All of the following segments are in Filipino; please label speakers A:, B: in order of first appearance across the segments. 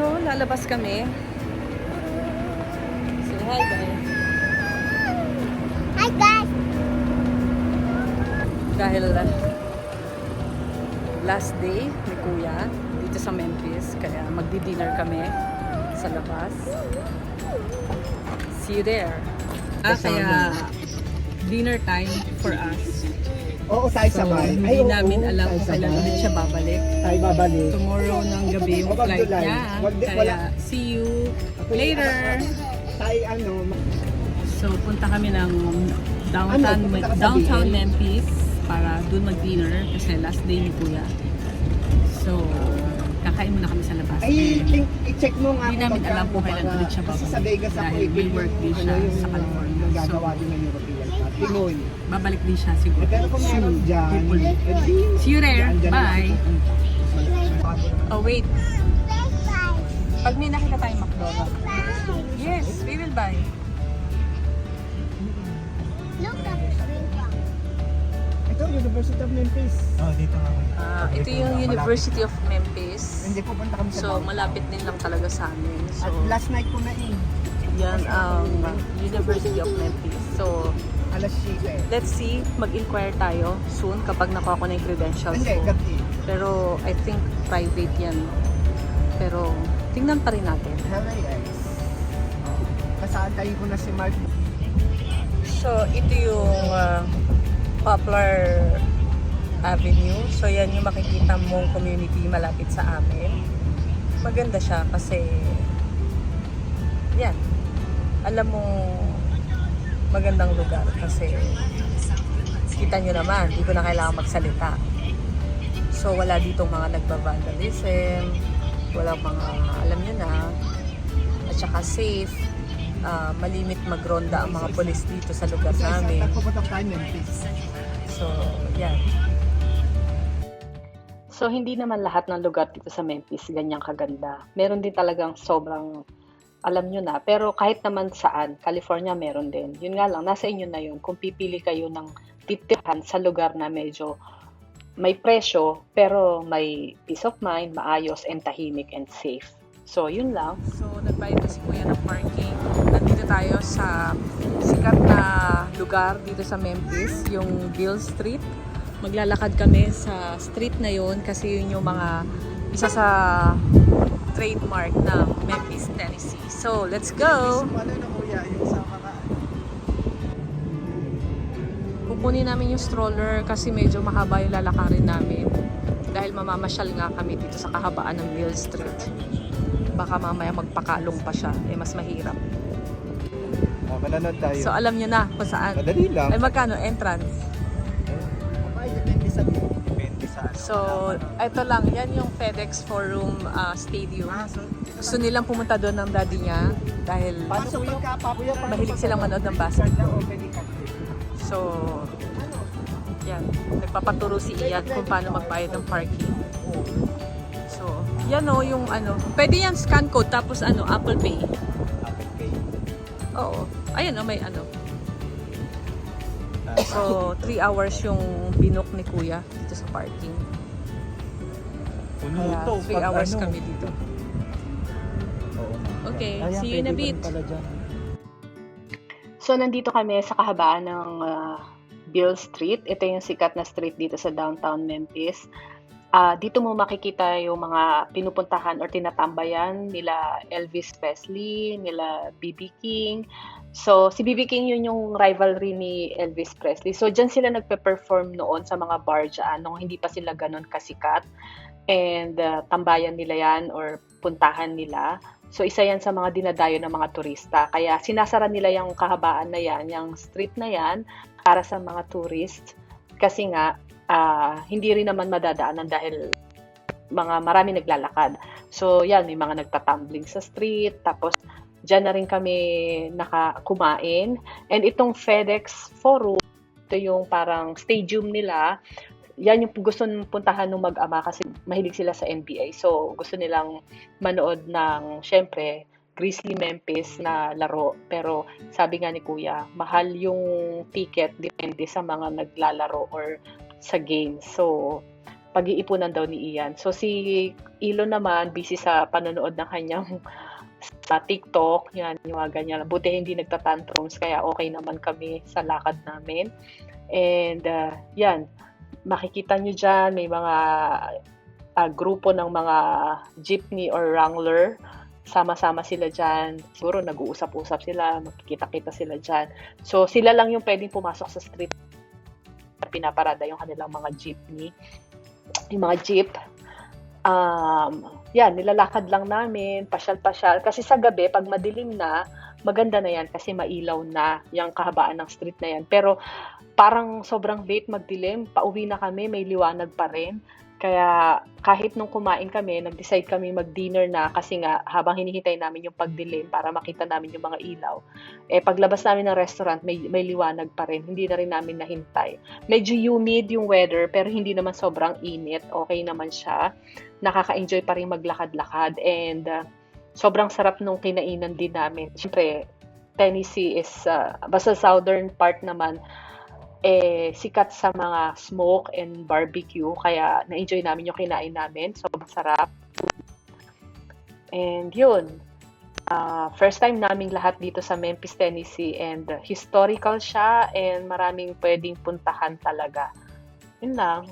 A: So, lalabas kami. Say hi, guys.
B: Hi guys!
A: Dahil uh, last day ni Kuya dito sa Memphis. Kaya magdi-dinner kami sa labas. See you there. Ah, kaya dinner time for us.
C: Oo, tayo
A: So,
C: sabay.
A: hindi
C: oo,
A: namin alam
C: tayo
A: kung kailan
C: sabay.
A: ulit siya babalik.
C: Tayo babalik.
A: Tomorrow ng gabi yung
C: Wag
A: flight niya.
C: Wag di-
A: Kaya
C: wala.
A: see you later.
C: Tayo ano,
A: So, punta kami ng downtown,
C: Ano, punta ka sa
A: downtown
C: BL?
A: Memphis para doon mag-dinner kasi last day ni Kuya. So, kakain muna kami sa labas.
C: ay, i- i-check mo nga
A: Hindi
C: kung
A: namin alam kung kailan
C: para-
A: ulit siya
C: Kasi
A: babalik.
C: sa Vegas ako,
A: Dahil may
C: yung,
A: work din
C: ano,
A: siya
C: yung,
A: sa California.
C: Yung gagawa din ng European Cup. Pinoy.
A: Babalik din siya siguro.
C: Eh, Pero kung meron
A: Soon,
C: dyan,
A: hopefully.
C: edi,
A: See you there. Bye. Oh, wait. Pag may nakita tayong McDonald's. Yes, we will buy.
B: Look at.
C: Ito, University of Memphis.
D: Oh, dito nga.
A: Ah, ito yung University of Memphis.
C: Hindi po punta kami sa
A: So, malapit din lang talaga sa amin. So,
C: At last night ko na eh.
A: yan ang University of Memphis. So,
C: Alas 7.
A: let's see, mag-inquire tayo soon kapag nakuha ko na yung credentials
C: Hindi,
A: ko.
C: gabi.
A: Pero, I think private yan. Pero, tingnan pa rin natin.
C: Hello, guys. Kasantay ko na si Mark.
A: So, ito yung uh, Poplar Avenue. So, yan yung makikita mong community malapit sa amin. Maganda siya kasi yan. Alam mo magandang lugar kasi kita nyo naman, hindi ko na kailangan magsalita. So, wala ditong mga nagbavandalism, wala mga, alam nyo na, at saka safe, ah, malimit magronda ang mga polis dito sa lugar namin. So, yan. So, hindi naman lahat ng lugar dito sa Memphis ganyang kaganda. Meron din talagang sobrang alam nyo na. Pero kahit naman saan, California meron din. Yun nga lang, nasa inyo na yun. Kung pipili kayo ng titirahan sa lugar na medyo may presyo, pero may peace of mind, maayos, and tahimik, and safe. So, yun lang. So, nagbayad na si Kuya ng parking. Nandito tayo sa sikat na lugar dito sa Memphis, yung Gill Street. Maglalakad kami sa street na yun kasi yun yung mga isa sa trademark ng Memphis, Tennessee. So, let's go!
C: Ano na kuya, yung sa mga...
A: Kukunin namin yung stroller kasi medyo mahaba yung lalakarin namin. Dahil mamamasyal nga kami dito sa kahabaan ng Mill Street. Baka mamaya magpakalong pa siya. Eh, mas mahirap.
D: Ah, manonood tayo.
A: So, alam nyo na kung saan.
D: Madali lang.
A: Ay, magkano? Entrance.
C: Ay, depende sa
D: ano.
A: So, ito lang. Yan yung FedEx Forum Stadium.
C: Ah, so,
A: Gusto nilang pumunta doon ng daddy niya dahil mahilig silang manood ng basketball. So, yan. Nagpapaturo si Ian kung paano magbayad ng parking. So, yan o yung ano. Pwede yan scan code tapos ano, Apple Pay.
D: Apple Pay.
A: Oo. Ayun o, may ano. So, 3 hours yung binook ni Kuya dito sa parking.
D: puno
A: Kaya
D: to.
A: 3
D: pag
A: hours
D: ano.
A: kami dito.
D: Oo.
A: Okay,
D: Ayan,
A: see you in a bit. So, nandito kami sa kahabaan ng ah, Bill Street. Ito yung sikat na street dito sa downtown Memphis. Ah, dito mo makikita yung mga pinupuntahan or tinatambayan nila Elvis Presley, nila B.B. King. So, si B.B. King yun yung rivalry ni Elvis Presley. So, dyan sila nagpe-perform noon sa mga bar dyan nung hindi pa sila ganun kasikat. And ah, tambayan nila yan or puntahan nila. So isa yan sa mga dinadayo ng mga turista. Kaya sinasara nila yung kahabaan na yan, yung street na yan para sa mga tourist. Kasi nga ah, hindi rin naman madadaanan dahil mga marami naglalakad. So yan, may mga nagtatumbling sa street. Tapos dyan na rin kami nakakumain. And itong FedEx Forum, ito yung parang stadium nila yan yung gusto ng puntahan ng mag-ama kasi mahilig sila sa NBA. So, gusto nilang manood ng, syempre, Grizzly Memphis na laro. Pero, sabi nga ni Kuya, mahal yung ticket depende sa mga naglalaro or sa game. So,
B: pag-iipunan daw ni Ian. So si Ilo naman busy sa panonood ng kanyang sa TikTok, yan, yung mga ganyan. Buti hindi nagtatantrums, kaya okay naman kami sa lakad namin. And uh, yan, makikita nyo dyan, may mga uh, grupo ng mga jeepney or wrangler. Sama-sama sila dyan. Siguro nag-uusap-usap sila, makikita-kita sila dyan. So sila lang yung pwedeng pumasok sa street pinaparada yung kanilang mga jeepney, yung mga jeep. Um, yan, nilalakad lang namin, pasyal-pasyal. Kasi sa gabi, pag madilim na, maganda na yan kasi mailaw na yung kahabaan ng street na yan. Pero parang sobrang late magdilim, pauwi na kami, may liwanag pa rin. Kaya kahit nung kumain kami, nag-decide kami mag-dinner na kasi nga habang hinihintay namin yung pagdilim para makita namin yung mga ilaw. Eh paglabas namin ng restaurant, may, may liwanag pa rin. Hindi na rin namin nahintay. Medyo humid yung weather pero hindi naman sobrang init. Okay naman siya. Nakaka-enjoy pa rin maglakad-lakad and uh, sobrang sarap nung kinainan din namin. Siyempre, Tennessee is, uh, basta southern part naman, eh, sikat sa mga smoke and barbecue. Kaya na-enjoy namin yung kinain namin. Sobrang sarap. And yun. Uh, first time naming lahat dito sa Memphis, Tennessee. And uh, historical siya and maraming pwedeng puntahan talaga. Yun lang.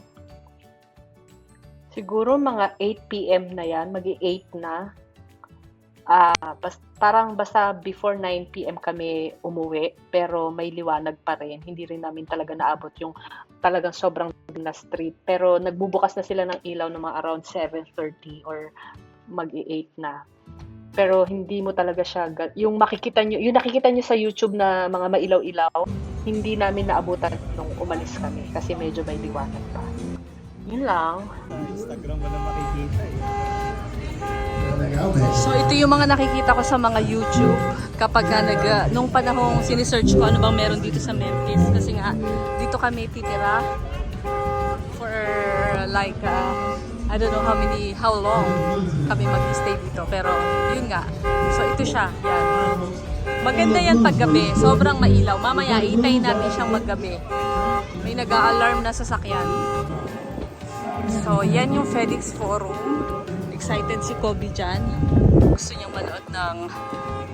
B: Siguro mga 8 p.m. na yan. Magi 8 na. Ah, bas, parang basta before 9 PM kami umuwi, pero may liwanag pa rin. Hindi rin namin talaga naabot yung talagang sobrang na street. Pero nagbubukas na sila ng ilaw ng mga around 7:30 or mag-8 na. Pero hindi mo talaga siya yung makikita nyo, yung nakikita nyo sa YouTube na mga mailaw-ilaw, hindi namin naabutan nung umalis kami kasi medyo may liwanag pa. Yun lang.
D: Instagram mo na makikita eh.
A: So ito yung mga nakikita ko sa mga YouTube kapag nga nag, uh, nung panahong sinisearch ko ano bang meron dito sa Memphis. Kasi nga dito kami titira for like uh, I don't know how many how long kami mag-stay dito. Pero yun nga. So ito siya. Yan. Maganda yan paggabi. Sobrang mailaw. Mamaya iitayin natin siyang maggabi. May nag-a-alarm na sasakyan. So yan yung FedEx Forum excited si Kobe dyan. Gusto niyang manood ng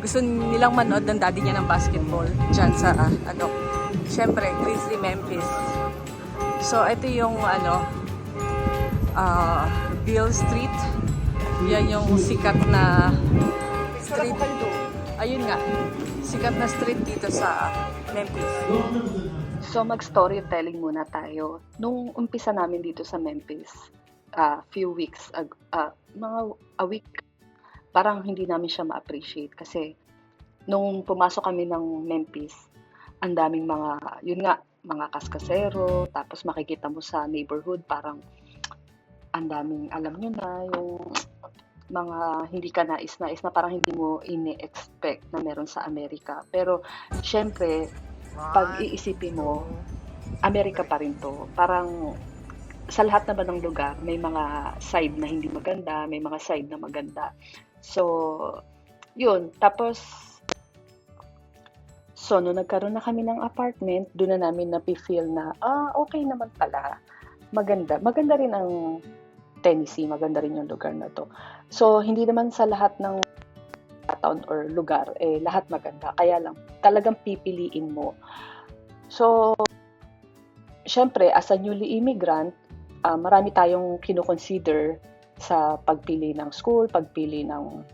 A: gusto nilang manood ng daddy niya ng basketball dyan sa ah, ano syempre Grizzly Memphis. So ito yung ano ah Bill Street. Yan yung sikat na street. Ayun nga. Sikat na street dito sa Memphis.
B: So mag-storytelling muna tayo. Nung umpisa namin dito sa Memphis, a few weeks, ag- ah, mga a week, parang hindi namin siya ma-appreciate kasi nung pumasok kami ng Memphis, ang daming mga, yun nga, mga kaskasero, tapos makikita mo sa neighborhood, parang ang daming, alam nyo na, yung mga hindi ka nais-nais na parang hindi mo ini-expect na meron sa Amerika. Pero, syempre, pag iisipin mo, Amerika pa rin to. Parang sa lahat naman ng lugar, may mga side na hindi maganda, may mga side na maganda. So, yun. Tapos, so, nung nagkaroon na kami ng apartment, doon na namin napifeel na, ah, okay naman pala. Maganda. Maganda rin ang Tennessee. Maganda rin yung lugar na to. So, hindi naman sa lahat ng town or lugar, eh, lahat maganda. Kaya lang, talagang pipiliin mo. So, syempre, as a newly immigrant, ah, marami tayong kinoconsider sa pagpili ng school, pagpili ng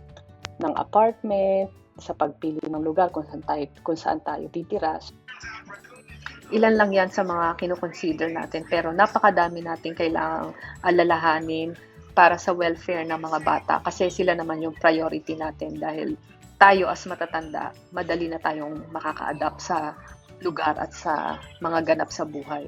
B: ng apartment, sa pagpili ng lugar kung saan tayo, kung saan tayo titira. Ilan lang yan sa mga kinoconsider natin, pero napakadami natin kailangang alalahanin para sa welfare ng mga bata kasi sila naman yung priority natin dahil tayo as matatanda, madali na tayong makaka-adapt sa lugar at sa mga ganap sa buhay.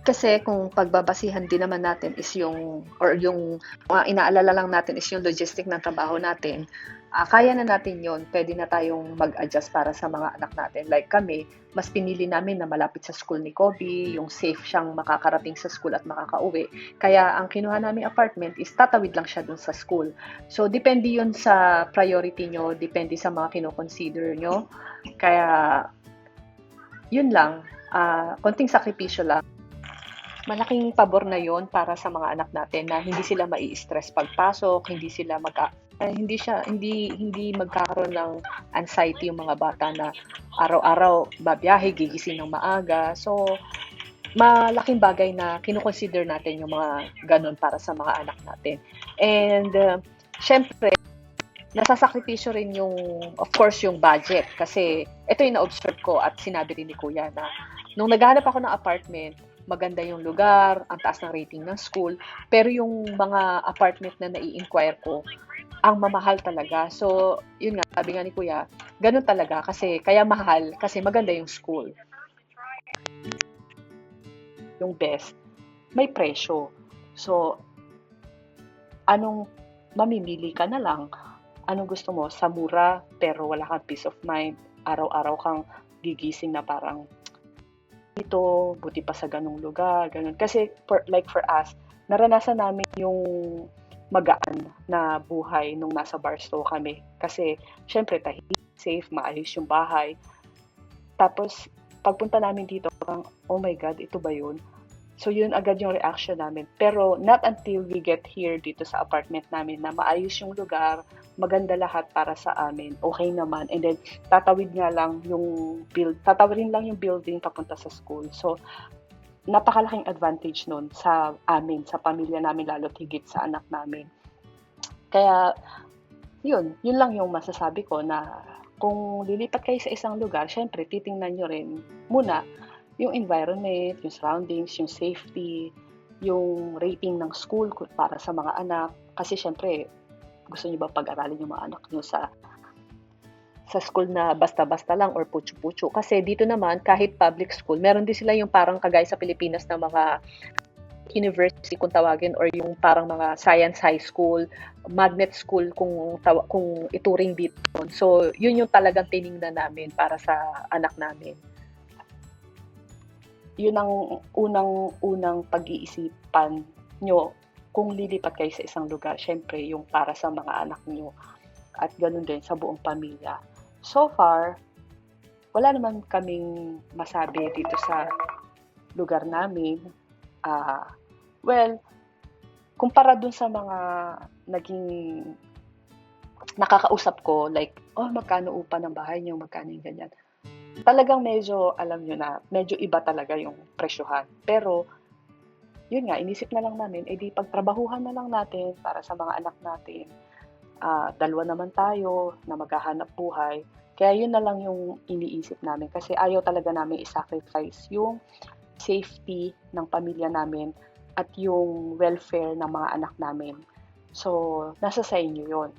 B: Kasi kung pagbabasihan din naman natin is yung, or yung mga inaalala lang natin is yung logistic ng trabaho natin, ah, kaya na natin yon Pwede na tayong mag-adjust para sa mga anak natin. Like kami, mas pinili namin na malapit sa school ni Kobe, yung safe siyang makakarating sa school at makakauwi. Kaya ang kinuha naming apartment is tatawid lang siya dun sa school. So, depende yun sa priority nyo, depende sa mga kinoconsider nyo. Kaya, yun lang. Ah, konting sakripisyo lang. Malaking pabor na yon para sa mga anak natin na hindi sila mai-stress pagpasok, hindi sila magka eh, hindi siya hindi hindi magkakaroon ng anxiety yung mga bata na araw-araw babiyahe, gigising ng maaga. So malaking bagay na kinukonsider natin yung mga ganun para sa mga anak natin. And uh, syempre nasasakripisyo rin yung of course yung budget kasi ito yung na-observe ko at sinabi rin ni Kuya na nung naghanap ako ng apartment maganda yung lugar, ang taas ng rating ng school, pero yung mga apartment na nai-inquire ko, ang mamahal talaga. So, yun nga, sabi nga ni Kuya, ganun talaga kasi kaya mahal kasi maganda yung school. Yung best, may presyo. So, anong mamimili ka na lang? Anong gusto mo? Sa mura, pero wala kang peace of mind. Araw-araw kang gigising na parang ito, buti pa sa ganong lugar, ganun. Kasi, for, like for us, naranasan namin yung magaan na buhay nung nasa Barstow kami. Kasi, syempre, tahimik, safe, maayos yung bahay. Tapos, pagpunta namin dito, parang, oh my God, ito ba yun? So, yun agad yung reaction namin. Pero, not until we get here dito sa apartment namin na maayos yung lugar, maganda lahat para sa amin, okay naman. And then, tatawid nga lang yung build, tatawidin lang yung building papunta sa school. So, napakalaking advantage nun sa amin, sa pamilya namin, lalo higit sa anak namin. Kaya, yun, yun lang yung masasabi ko na kung lilipat kayo sa isang lugar, syempre, titingnan nyo rin muna yung environment, yung surroundings, yung safety, yung rating ng school para sa mga anak. Kasi syempre, gusto niyo ba pag-aralin yung mga anak niyo sa sa school na basta-basta lang or putyo-putyo. Kasi dito naman, kahit public school, meron din sila yung parang kagaya sa Pilipinas na mga university kung tawagin or yung parang mga science high school, magnet school kung kung ituring dito. So, yun yung talagang tiningnan namin para sa anak namin. Yun ang unang-unang pag-iisipan nyo kung lilipat kayo sa isang lugar, syempre yung para sa mga anak nyo at ganun din sa buong pamilya. So far, wala naman kaming masabi dito sa lugar namin. Uh, well, kumpara dun sa mga naging nakakausap ko, like, oh, magkano upa ng bahay niyo, magkano yung ganyan. Talagang medyo, alam nyo na, medyo iba talaga yung presyohan. Pero, yun nga, inisip na lang namin, edi pagtrabahuhan na lang natin para sa mga anak natin. Uh, dalawa naman tayo na maghahanap buhay. Kaya yun na lang yung iniisip namin kasi ayaw talaga namin i-sacrifice yung safety ng pamilya namin at yung welfare ng mga anak namin. So, nasa sa inyo yun.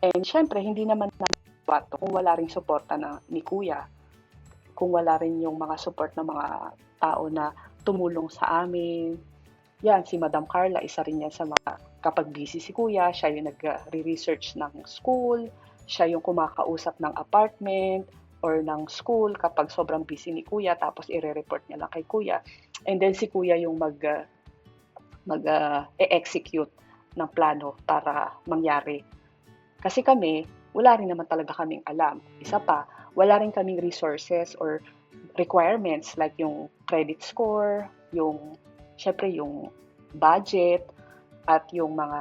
B: And syempre, hindi naman namin bato kung wala rin suporta na ni Kuya. Kung wala rin yung mga support ng mga tao na tumulong sa amin. Yan, si Madam Carla, isa rin yan sa mga, kapag busy si Kuya, siya yung nag-research ng school, siya yung kumakausap ng apartment or ng school kapag sobrang busy ni Kuya, tapos i-report niya lang kay Kuya. And then si Kuya yung mag, uh, mag uh, e-execute ng plano para mangyari. Kasi kami, wala rin naman talaga kaming alam. Isa pa, wala rin kaming resources or requirements like yung credit score, yung syempre yung budget at yung mga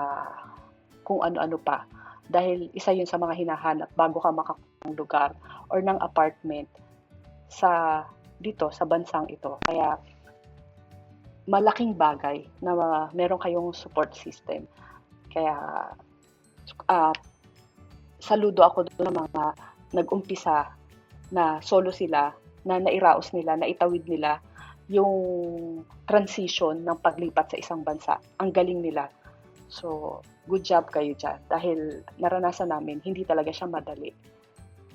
B: kung ano-ano pa. Dahil isa yun sa mga hinahanap bago ka makakuha ng lugar or ng apartment sa dito sa bansang ito. Kaya malaking bagay na meron kayong support system. Kaya uh, saludo ako doon ng mga nag-umpisa na solo sila na nairaos nila, naitawid nila yung transition ng paglipat sa isang bansa. Ang galing nila. So, good job kayo dyan. Dahil naranasan namin, hindi talaga siya madali.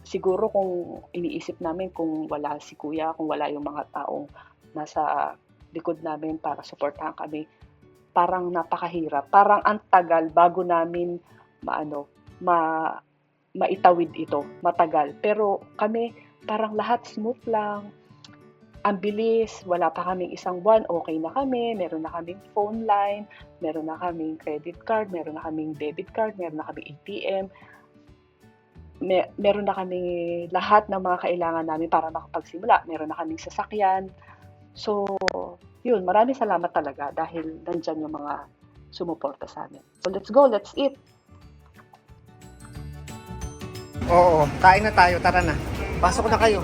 B: Siguro kung iniisip namin kung wala si kuya, kung wala yung mga taong nasa likod namin para suportahan kami, parang napakahirap. Parang ang tagal bago namin maano, ma maitawid ito, matagal. Pero kami parang lahat smooth lang. Ang bilis, wala pa kaming isang buwan, okay na kami, meron na kaming phone line, meron na kaming credit card, meron na kaming debit card, meron na kaming ATM, Mer- meron na kaming lahat ng mga kailangan namin para makapagsimula. Meron na kaming sasakyan, So, yun, maraming salamat talaga dahil nandyan yung mga sumuporta sa amin. So, let's go, let's eat.
C: Oo, kain na tayo. Tara na. Pasok na kayo.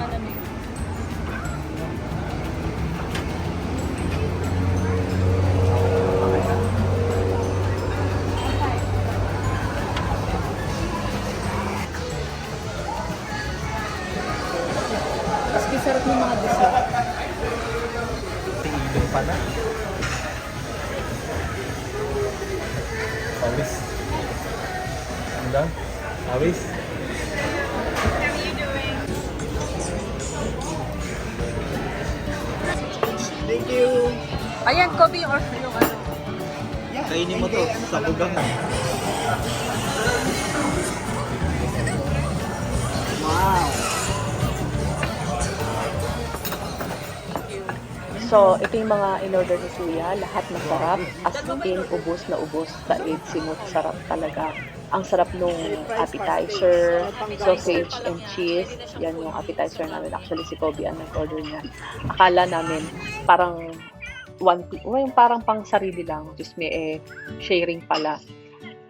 C: You.
A: Ayan, Kobe, or yung ano.
C: Yeah.
D: Kainin mo to
C: ano
D: sa bugang.
C: Wow.
B: So, ito yung mga in-order ni Kuya. Lahat masarap. As in, ubos na ubos. Daig, simot, sarap talaga. Ang sarap nung appetizer, sausage and cheese. Yan yung appetizer namin. Actually, si Kobe ang nag-order niya. Akala namin parang one, yung parang pang sarili lang. Just may eh, sharing pala.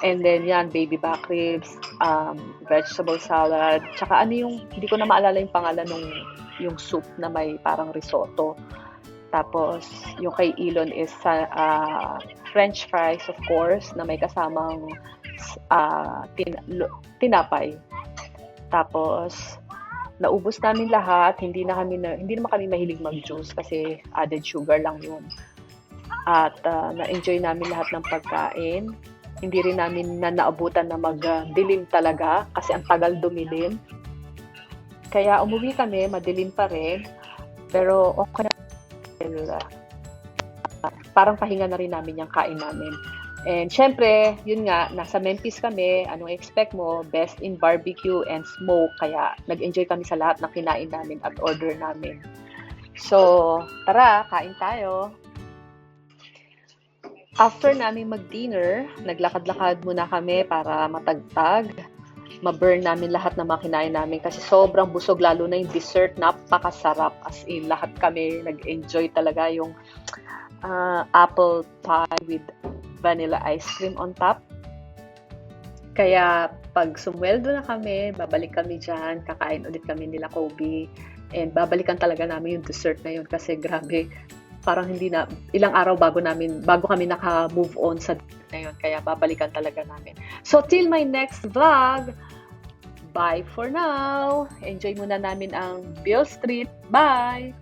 B: And then yan, baby back ribs, um, vegetable salad, tsaka ano yung, hindi ko na maalala yung pangalan nung yung soup na may parang risotto. Tapos, yung kay Elon is uh, French fries, of course, na may kasamang uh, tin- lo- tinapay. Tapos, naubos namin lahat. Hindi na kami na, hindi naman kami mahilig mag-juice kasi added sugar lang yun. At uh, na-enjoy namin lahat ng pagkain. Hindi rin namin na naabutan na mag-dilim talaga kasi ang tagal dumilim. Kaya umuwi kami, madilim pa rin. Pero okay na uh, parang pahinga na rin namin yung kain namin. And syempre, yun nga, nasa Memphis kami, anong expect mo, best in barbecue and smoke, kaya nag-enjoy kami sa lahat ng kinain namin at order namin. So, tara, kain tayo. After namin mag-dinner, naglakad-lakad muna kami para matagtag. Ma-burn namin lahat ng mga kinain namin kasi sobrang busog, lalo na yung dessert, napakasarap. As in, lahat kami nag-enjoy talaga yung ah, apple pie with vanilla ice cream on top. Kaya pag sumweldo na kami, babalik kami dyan, kakain ulit kami nila Kobe. And babalikan talaga namin yung dessert na yun kasi grabe, parang hindi na, ilang araw bago namin, bago kami naka-move on sa dessert na yun. Kaya babalikan talaga namin. So till my next vlog, bye for now. Enjoy muna namin ang Bill Street. Bye!